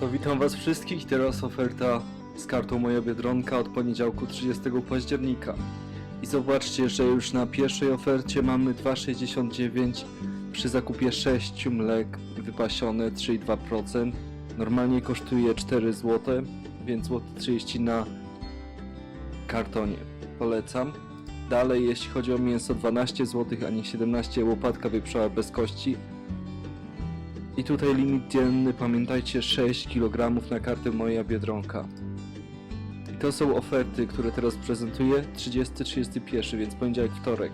To witam was wszystkich, teraz oferta z kartą Moja Biedronka od poniedziałku 30 października. I zobaczcie, że już na pierwszej ofercie mamy 2,69 przy zakupie 6 mlek wypasione 3,2%. Normalnie kosztuje 4 zł, więc złoty 30 na kartonie. Polecam. Dalej, jeśli chodzi o mięso 12 zł, a nie 17 łopatka wieprzała bez kości. I tutaj limit dzienny, pamiętajcie 6 kg na kartę Moja Biedronka. I to są oferty, które teraz prezentuję 30-31, więc poniedziałek, wtorek.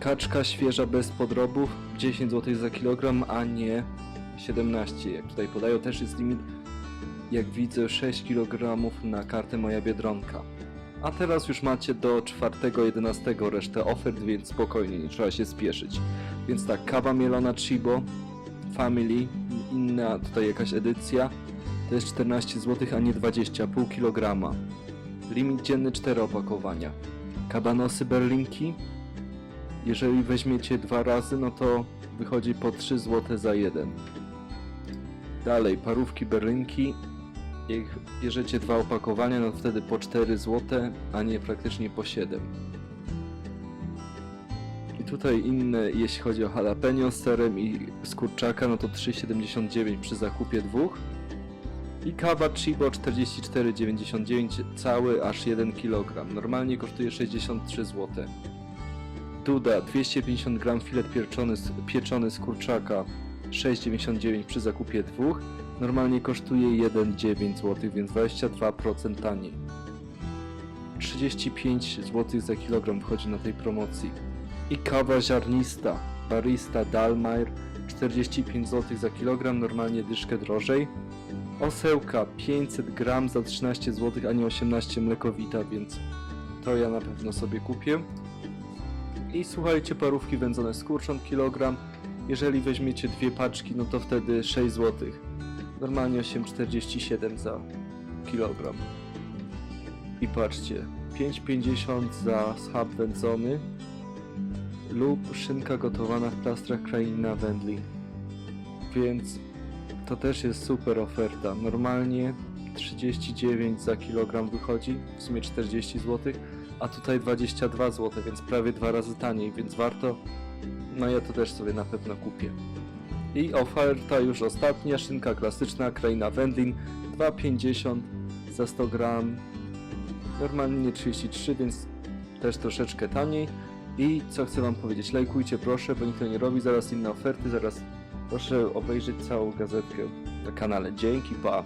Kaczka świeża bez podrobów 10 zł za kilogram, a nie 17 jak tutaj podają. Też jest limit, jak widzę, 6 kg na kartę Moja Biedronka. A teraz już macie do 4-11 resztę ofert, więc spokojnie, nie trzeba się spieszyć. Więc tak, kawa mielona Chibo, Family, inna tutaj jakaś edycja, to jest 14 zł, a nie 20, pół kilograma. Limit dzienny 4 opakowania. Kabanosy berlinki, jeżeli weźmiecie dwa razy, no to wychodzi po 3 zł za jeden. Dalej, parówki berlinki, jak bierzecie dwa opakowania, no wtedy po 4 zł, a nie praktycznie po 7. Tutaj inne, jeśli chodzi o jalapeno z serem i z kurczaka, no to 3,79 przy zakupie dwóch. I kawa Chibo 44,99 cały aż 1 kg. Normalnie kosztuje 63 zł. Duda 250 g filet pieczony z, pieczony z kurczaka 6,99 przy zakupie dwóch. Normalnie kosztuje 1,9 zł, więc 22% taniej. 35 zł za kilogram wchodzi na tej promocji. I kawa ziarnista Barista Dalmair 45 zł za kilogram, normalnie dyszkę drożej. Osełka 500 gram za 13 zł, a nie 18 mlekowita, więc to ja na pewno sobie kupię. I słuchajcie, parówki wędzone z kurczą kilogram. Jeżeli weźmiecie dwie paczki, no to wtedy 6 zł. Normalnie 8,47 za kilogram. I patrzcie, 5,50 za schab wędzony lub szynka gotowana w plastrach kraina wędli. Więc to też jest super oferta. Normalnie 39 za kilogram wychodzi, w sumie 40 zł, a tutaj 22 zł, więc prawie dwa razy taniej, więc warto. No ja to też sobie na pewno kupię. I oferta już ostatnia, szynka klasyczna, kraina wędlin, 2,50 za 100 gram. Normalnie 33, więc też troszeczkę taniej. I co chcę wam powiedzieć, lajkujcie proszę, bo nikt to nie robi, zaraz inne oferty, zaraz proszę obejrzeć całą gazetkę na kanale. Dzięki, pa!